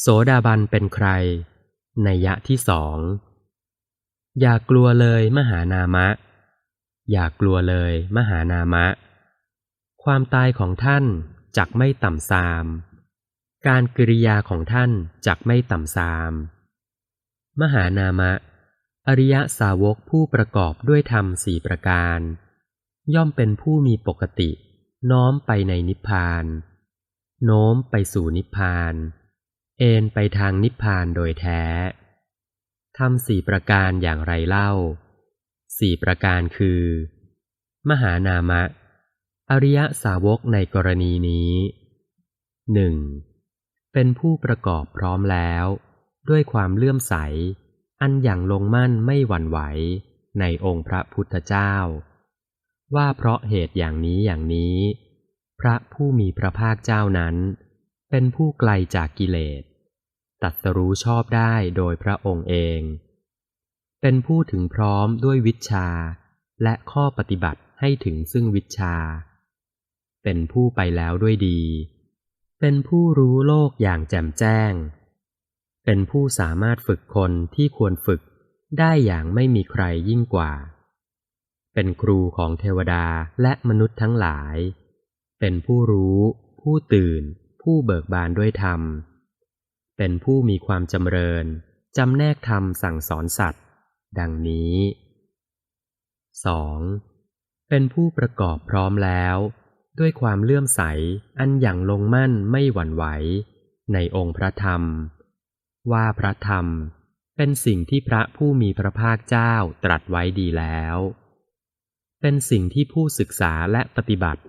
โสดาบันเป็นใคร ในยะที่สอง อย่ากลัวเลยมหานามะ อย่ากลัวเลยมหานามะ ความตายของท่านจักไม่ต่ำซาม การกิริยาของท่านจักไม่ต่ำซาม มหานามะ อริยสาวกผู้ประกอบด้วยธรรมสี่ประการ ย่อมเป็นผู้มีปกติ น้อมไปในนิพพาน โน้มไปสู่นิพพาน เอนไปทางนิพพานโดยแท้ทำสี่ประการอย่างไรเล่า สี่ประการคือ มหานามะ อริยสาวกในกรณีนี้หนึ่งเป็นผู้ประกอบพร้อมแล้ว ด้วยความเลื่อมใส อันอย่างลงมั่นไม่หวั่นไหวในองค์พระพุทธเจ้า ว่าเพราะเหตุอย่างนี้อย่างนี้ พระผู้มีพระภาคเจ้านั้น เป็นผู้ไกลจากกิเลส ตัดสรู้ชอบได้โดยพระองค์เอง เป็นผู้ถึงพร้อมด้วยวิชา และข้อปฏิบัติให้ถึงซึ่งวิชา เป็นผู้ไปแล้วด้วยดี เป็นผู้รู้โลกอย่างแจ่มแจ้ง เป็นผู้สามารถฝึกคนที่ควรฝึกได้อย่างไม่มีใครยิ่งกว่า เป็นครูของเทวดาและมนุษย์ทั้งหลาย เป็นผู้รู้ ผู้ตื่น ผู้เบิกบานด้วยธรรม เป็นผู้มีความจำเริญ จำแนกธรรมสั่งสอนสัตว์ ดังนี้ 2. เป็นผู้ประกอบพร้อมแล้ว ด้วยความเลื่อมใสอันอย่างลงมั่นไม่หวั่นไหว ในองค์พระธรรม ว่าพระธรรมเป็นสิ่งที่พระผู้มีพระภาคเจ้าตรัสไว้ดีแล้ว เป็นสิ่งที่ผู้ศึกษาและปฏิบัติ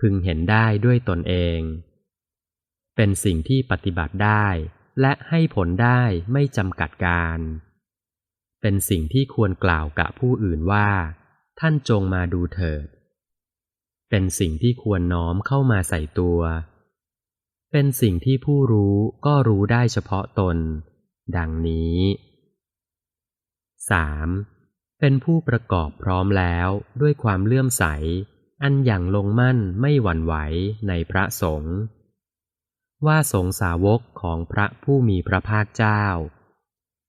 พึงเห็นได้ด้วยตนเอง เป็นสิ่งที่ปฏิบัติได้ และให้ผลได้ไม่จำกัดการ เป็นสิ่งที่ควรกล่าวกับผู้อื่นว่า ท่านจงมาดูเถิด เป็นสิ่งที่ควรน้อมเข้ามาใส่ตัว เป็นสิ่งที่ผู้รู้ก็รู้ได้เฉพาะตน ดังนี้ 3. เป็นผู้ประกอบพร้อมแล้วด้วยความเลื่อมใส อันอย่างลงมั่นไม่หวั่นไหวในพระสงฆ์ ว่าสงสาวกของพระผู้มีพระภาคเจ้า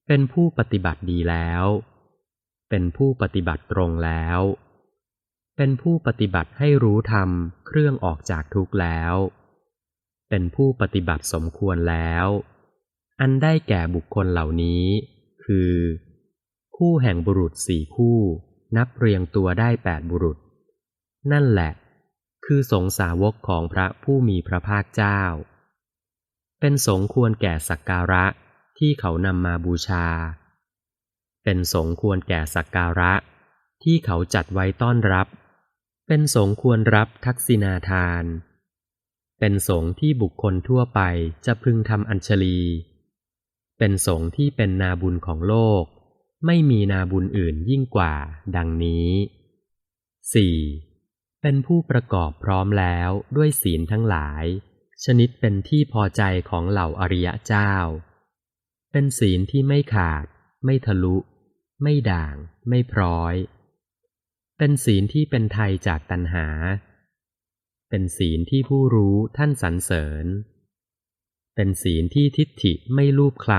เป็นผู้ปฏิบัติดีแล้ว เป็นผู้ปฏิบัติตรงแล้ว เป็นผู้ปฏิบัติให้รู้ธรรมเครื่องออกจากทุกข์แล้ว เป็นผู้ปฏิบัติสมควรแล้ว อันได้แก่บุคคลเหล่านี้ คือ คู่แห่งบุรุษสี่คู่ นับเรียงตัวได้แปดบุรุษ นั่นแหละ คือสงสาวกของพระผู้มีพระภาคเจ้า เป็นสงควรแก่สักการะที่เขานำมาบูชา เป็นสงควรแก่สักการะที่เขาจัดไว้ต้อนรับ เป็นสงควรรับทักษิณาทาน เป็นสงที่บุคคลทั่วไปจะพึงทำอัญชลี เป็นสงที่เป็นนาบุญของโลก ไม่มีนาบุญอื่นยิ่งกว่า ดังนี้ 4. เป็นผู้ประกอบพร้อมแล้วด้วยศีลทั้งหลาย ชนิดเป็นที่พอใจของเหล่าอริยะเจ้า เป็นศีลที่ไม่ขาด ไม่ทะลุ ไม่ด่าง ไม่พร้อย เป็นศีลที่เป็นไทยจากตัณหา เป็นศีลที่ผู้รู้ท่านสรรเสริญ เป็นศีลที่ทิฏฐิไม่ลูบคล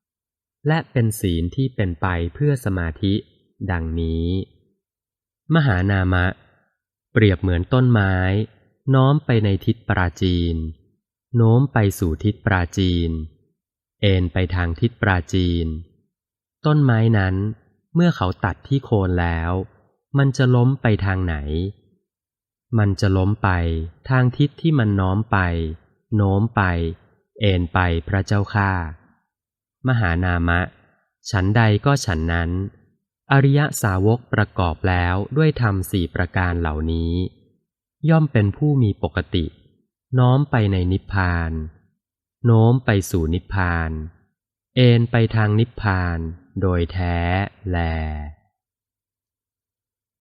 ำ และเป็นศีลที่เป็นไปเพื่อสมาธิ ดังนี้ มหานามะ เปรียบเหมือนต้นไม้ น้อมไปในทิศปราจีน โน้มไปสู่ทิศปราจีน เอ็นไปทางทิศปราจีน ต้นไม้นั้นเมื่อเขาตัดที่โคนแล้ว มันจะล้มไปทางไหน มันจะล้มไปทางทิศที่มันน้อมไป โน้มไป เอ็นไปพระเจ้าข้ามหานามะ ฉันใดก็ฉันนั้น อริยสาวกประกอบแล้วด้วยธรรมสี่ประการเหล่านี้ ย่อมเป็นผู้มีปกติ น้อมไปในนิพพาน โน้มไปสู่นิพพาน เอนไปทางนิพพานโดยแท้แล